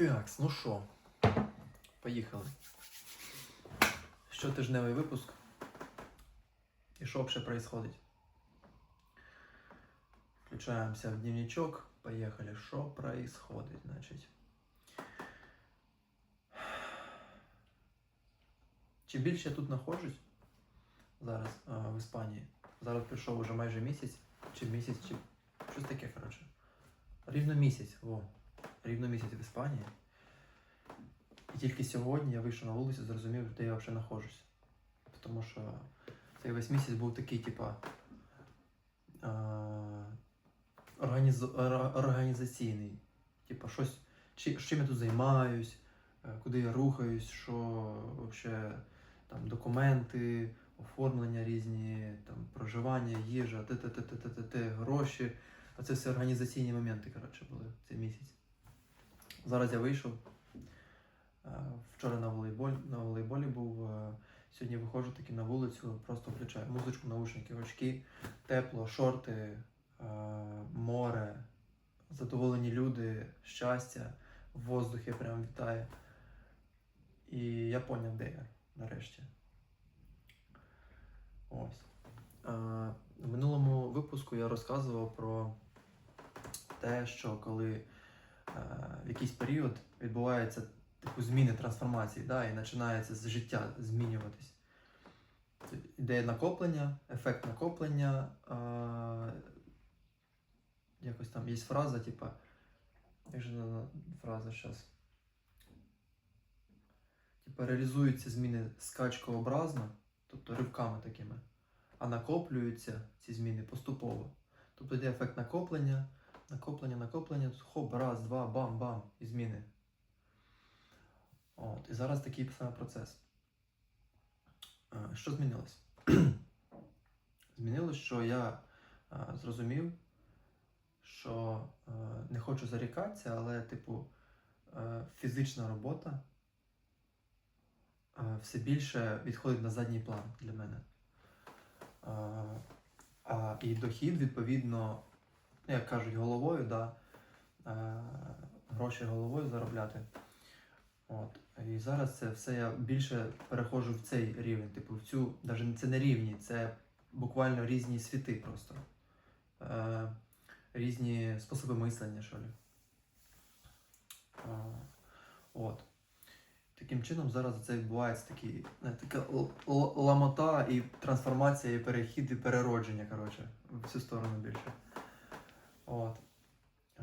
Так, ну що, поїхали. Щотижневий випуск. І що взагалі происходить? Включаємося в дневничок. Поїхали. Що происходить, значить? Чим більше я тут знаходжусь зараз в Іспанії, зараз прийшов уже майже місяць, чи місяць, чи щось таке, коротше. Рівно місяць, во. Рівно місяць в Іспанії. І тільки сьогодні я вийшов на вулицю, і зрозумів, де я взагалі знаходжусь. Тому що цей весь місяць був такий, типа. Організ... організаційний. Типа, щось, чи, чим я тут займаюсь, е, куди я рухаюсь, що вообще там документи, оформлення різні, там проживання, їжа, гроші. А це все організаційні моменти, коротше, були цей місяць. Зараз я вийшов. Е, Вчора на волейболі, на волейболі був. е, Сьогодні виходжу таки на вулицю, просто включаю музичку, наушники, очки, тепло, шорти, е, море, задоволені люди, щастя, воздух я прям вітаю. І я поняв, де я нарешті. Ось. В минулому випуску я розказував про те, що коли в якийсь період відбувається типу зміни трансформації, да, і починається з життя змінюватись. Ідея накоплення, ефект накоплення. Е, якось там є фраза, типа. Як же фраза зараз? Типа реалізуються зміни скачкообразно, тобто ривками такими, а накоплюються ці зміни поступово. Тобто йде ефект накоплення, накоплення, накоплення, хоп, раз, два, бам-бам, і зміни. От, і зараз такий саме процес. Е, Що змінилось? змінилось, що я е, зрозумів, що е, не хочу зарікатися, але, типу, фізична робота все більше відходить на задній план для мене. А, і дохід, відповідно, як кажуть, головою, да, е, гроші головою заробляти. От. І зараз це все я більше переходжу в цей рівень. Типу, в цю, навіть це не рівні, це буквально різні світи просто. Е, різні способи мислення, що ли. Е, от. Таким чином зараз це відбувається не, така ламота і трансформація, і перехід, і переродження, коротше, в цю сторону більше. От. Е,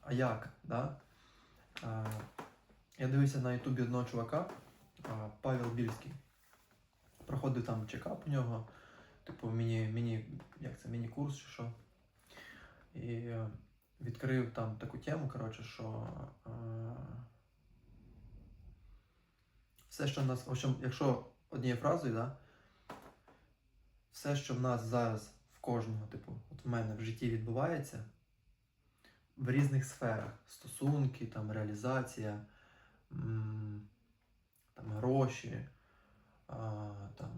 а як, да? Е, я дивився на Ютубі одного чувака, е, Павел Більський. Проходив там чекап у нього, типу міні, міні, як це, міні-курс чи що. І відкрив там таку тему, коротше, що все, що в нас, в общем, якщо однією фразою, да, все, що в нас зараз кожного, типу, от в мене в житті відбувається, в різних сферах стосунки, там, реалізація, там, гроші, там,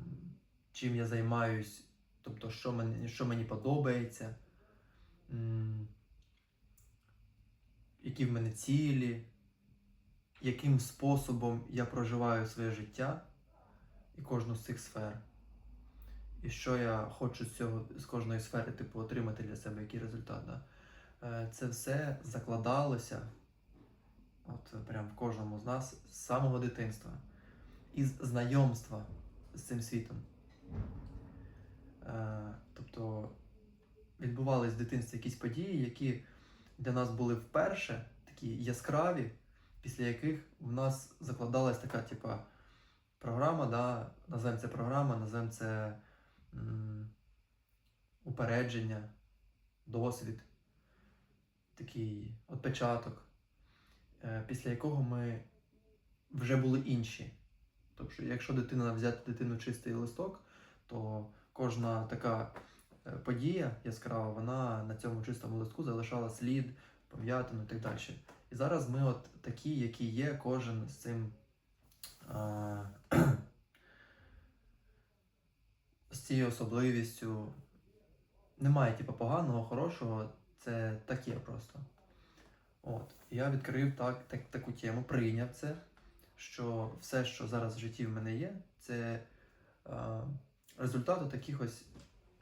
чим я займаюсь, тобто, що мені, що мені подобається, які в мене цілі, яким способом я проживаю своє життя і кожну з цих сфер. І що я хочу з цього з кожної сфери, типу, отримати для себе який результат. Да? Е, Це все закладалося от прям в кожному з нас з самого дитинства, із знайомства з цим світом. Е, Тобто відбувались в дитинстві якісь події, які для нас були вперше такі яскраві, після яких в нас закладалась така, типа, програма, да, називаємо це програма, називаємо це упередження, досвід, такий отпечаток, е, після якого ми вже були інші. Тобто, якщо дитина взяти дитину чистий листок, то кожна така е, подія яскрава, вона на цьому чистому листку залишала слід, пам'ятину і так далі. І зараз ми от такі, які є, кожен з цим. А, з цією особливістю. Немає типу поганого, хорошого, це таке просто. От. Я відкрив так, так, таку тему, прийняв це, що все, що зараз в житті в мене є, це е, результат таких ось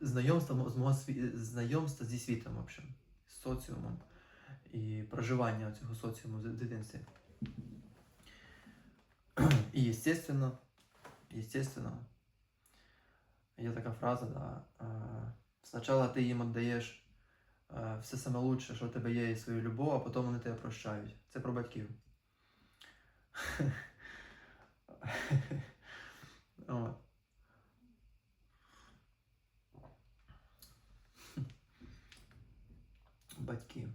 знайомства, з мого знайомства зі світом, в общем, з соціумом і проживання цього соціуму в дитинстві. І, естественно, естественно, є така фраза, да, е, спочатку ти їм віддаєш е, все саме лучше, що в тебе є, і свою любов, а потім вони тебе прощають. Це про батьків. Батьки.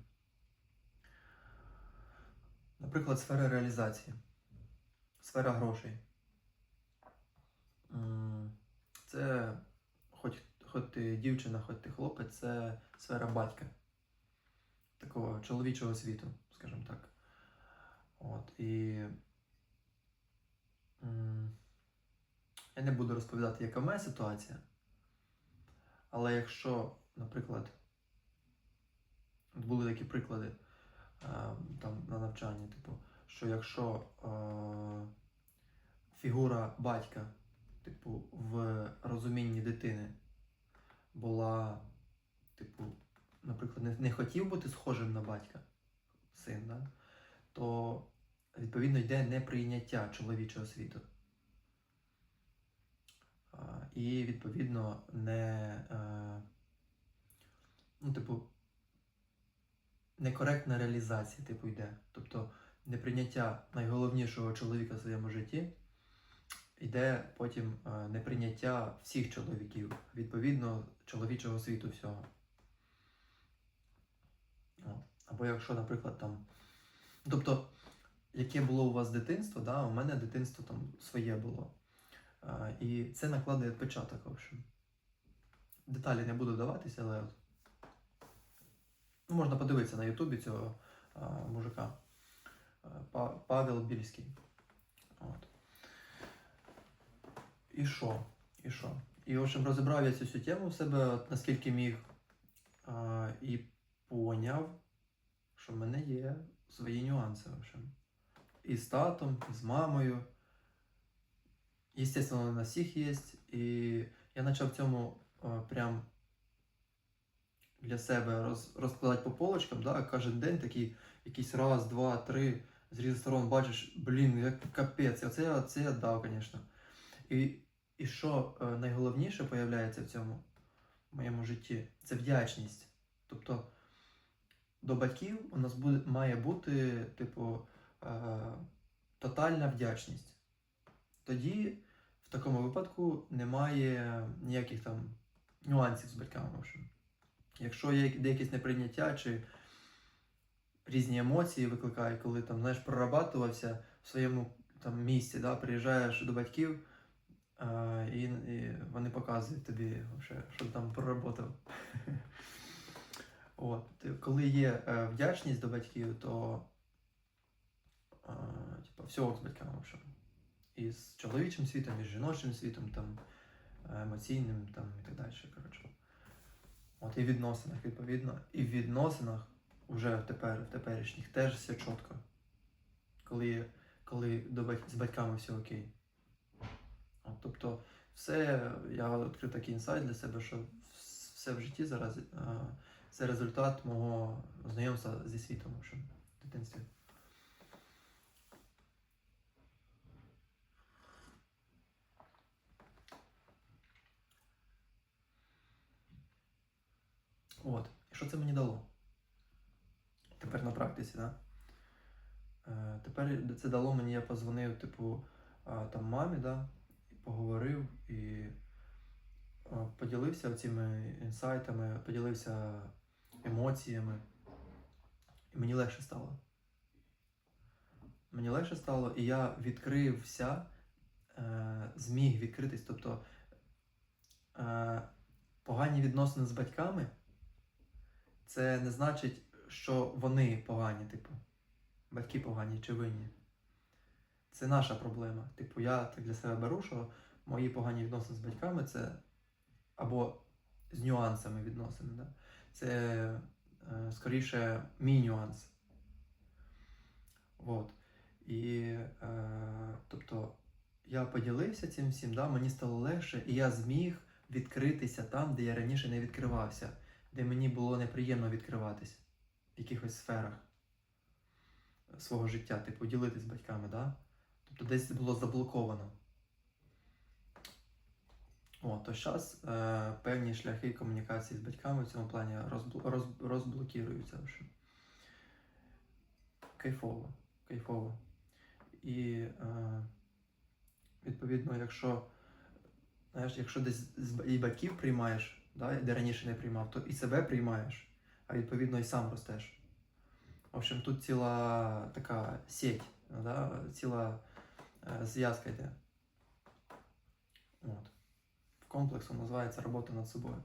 Наприклад, сфера реалізації, сфера грошей. Це хоч, хоч ти дівчина, хоч ти хлопець, це сфера батька. Такого чоловічого світу, скажімо так. От, і я не буду розповідати, яка моя ситуація. Але якщо, наприклад, були такі приклади е, там на навчанні, типу, що якщо е, фігура батька, типу, в розумінні дитини була, типу, наприклад, не, хотів бути схожим на батька, син, да? то відповідно йде неприйняття чоловічого світу. І відповідно не. е, Ну, типу, некоректна реалізація, типу, йде. Тобто неприйняття найголовнішого чоловіка в своєму житті йде потім е, неприйняття всіх чоловіків, відповідно, чоловічого світу всього. Або якщо, наприклад, там. Тобто, яке було у вас дитинство, да, у мене дитинство там своє було. І це накладає відпечаток, в общем. Деталі не буду даватися, але ну, можна подивитися на Ютубі цього а, мужика. Павел Більський. От. І що? І що? І, в общем, розібрав я цю всю тему в себе, от, наскільки міг, а, і поняв, що в мене є свої нюанси, в общем. І з татом, і з мамою. Естественно, у нас всіх є. І я почав в цьому е, прям для себе роз, розкладати по полочкам, да? кожен день такий якийсь раз, два, три, з різних сторон бачиш, блін, як капець, оце, оце я дав, звісно. І, і що е, найголовніше появляється в цьому моєму житті, це вдячність. Тобто до батьків у нас буде, має бути, типу, е, тотальна вдячність. Тоді в такому випадку немає ніяких там нюансів з батьками. в общем. Якщо є деякесь неприйняття чи різні емоції викликає, коли там, знаєш, прорабатувався в своєму там місці, да, приїжджаєш до батьків, і, вони показують тобі, що ти там проработав. От. Коли є е, вдячність до батьків, то типу, всього з батьками. в. І з чоловічим світом, і з жіночим світом, там, е, емоційним там, і так далі. Коротше. От і в відносинах, відповідно. І в відносинах вже тепер, в теперішніх теж все чітко. Коли, коли до з батьками все окей. Тобто, все, я відкрив такий інсайт для себе, що все в житті зараз е, це результат мого знайомства зі світом в дитинстві. От. І що це мені дало? Тепер на практиці, да? Е, тепер це дало мені, я позвонив, типу, там мамі, да? Поговорив і поділився цими інсайтами, поділився емоціями. І мені легше стало. Мені легше стало, і я відкрився, е, зміг відкритись. Тобто е, погані відносини з батьками це не значить, що вони погані, типу. Батьки погані чи винні. Це наша проблема. Типу, я так для себе беру, що мої погані відносини з батьками це або з нюансами відносин. Да? Це е, скоріше мій нюанс. От. І е, тобто я поділився цим всім, да, мені стало легше, і я зміг відкритися там, де я раніше не відкривався, де мені було неприємно відкриватись в якихось сферах свого життя, типу ділитись з батьками, да? Тобто десь було заблоковано. О, то зараз е, певні шляхи комунікації з батьками в цьому плані розбл- роз, розблокіруються. вже. Кайфово, кайфово. І е, відповідно, якщо, знаєш, якщо десь і батьків приймаєш, да, де раніше не приймав, то і себе приймаєш, а відповідно і сам ростеш. В общем, тут ціла така сеть, да, ціла зв'язка йде. От. В комплексу називається робота над собою.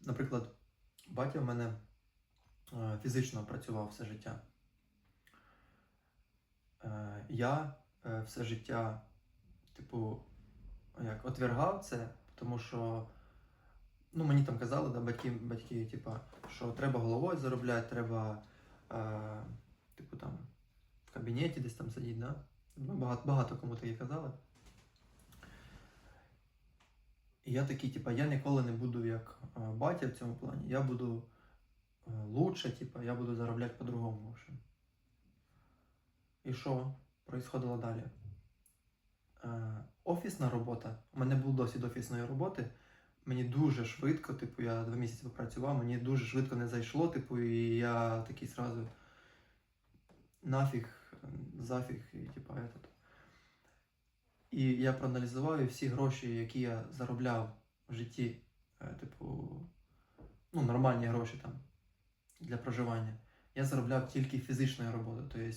Наприклад, батя в мене е, фізично працював все життя. Е, Я е, все життя, типу, як отвергав це, тому що ну, мені там казали, да, батьки, батьки, типа, що треба головою заробляти, треба, е, типу, там, в кабінеті десь там сидіти, да? Ну, багато, багато кому таке казали. І я такий, типа, я ніколи не буду як е, батя в цьому плані, я буду е, лучше, типа, я буду заробляти по-другому. В общем. І що происходило далі? Офісна робота. У мене був досвід офісної роботи. Мені дуже швидко, типу, я два місяці попрацював, мені дуже швидко не зайшло, типу, і я такий сразу нафіг, зафіг, і типу, этот. І я проаналізував і всі гроші, які я заробляв в житті, е, типу, ну, нормальні гроші там для проживання. Я заробляв тільки фізичною роботою. Тобто,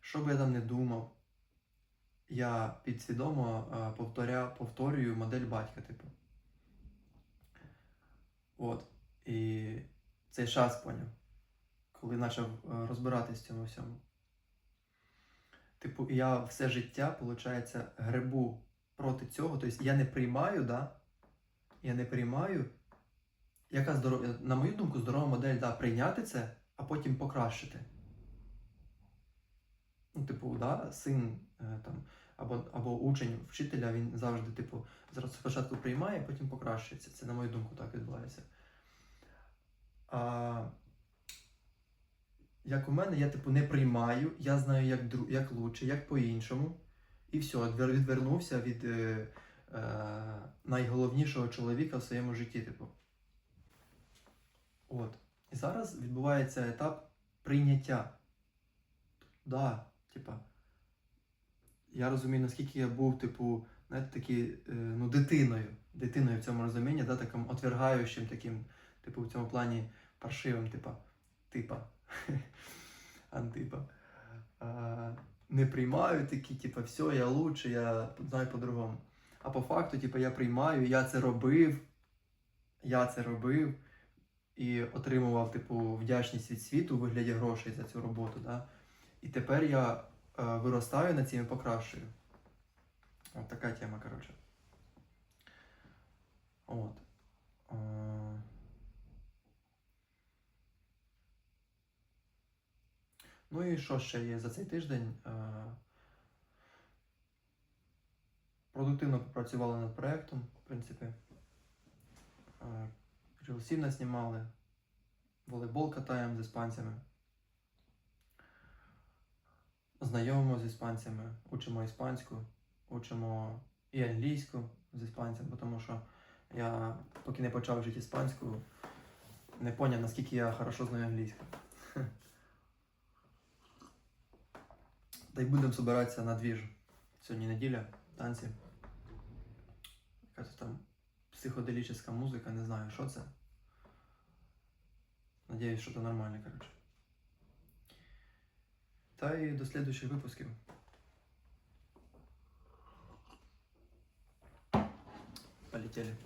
що би я там не думав, я підсвідомо е, повторя, повторюю модель батька, типу. От. І цей час поняв, коли почав е, розбиратись в цьому всьому. Типу, я все життя, виходить, гребу проти цього. Тобто я не приймаю, да? Я не приймаю. Яка здорова, на мою думку, здорова модель, да, прийняти це, а потім покращити. Ну, типу, да, син е, там, або, або учень вчителя, він завжди, типу, зараз спочатку приймає, потім покращується. Це, на мою думку, так відбувається. А, як у мене, я типу не приймаю, я знаю, як, як лучше, як по-іншому. І все, відвернувся від е, е, найголовнішого чоловіка в своєму житті, типу. От. І зараз відбувається етап прийняття. Да, типа. Я розумію, наскільки я був, типу, знаєте, такі, е, ну, дитиною. Дитиною в цьому розумінні, да, таким отвергаючим, таким, типу, в цьому плані паршивим, типа, типа. Антипа. А, не приймаю такі, типа, все, я лучше, я знаю по-другому. А по факту, типа, я приймаю, я це робив, я це робив і отримував, типу, вдячність від світу у вигляді грошей за цю роботу. Да? І тепер я виростаю над цим і покращую. От така тема, коротше. От. Е, Ну і що ще є за цей тиждень? Е, Продуктивно попрацювали над проєктом, в принципі. Е, Рілсів наснімали, волейбол катаємо з іспанцями. Знайомимо з іспанцями, учимо іспанську, учимо і англійську з іспанцями, тому що я поки не почав вчити іспанську, не поняв, наскільки я хорошо знаю англійську. Та й будемо збиратися на двіж. Сьогодні неділя, танці. Якась там психоделічна музика, не знаю, що це. Надіюсь, що це нормально, коротше. Та і до слідуючих випусків. Полетели.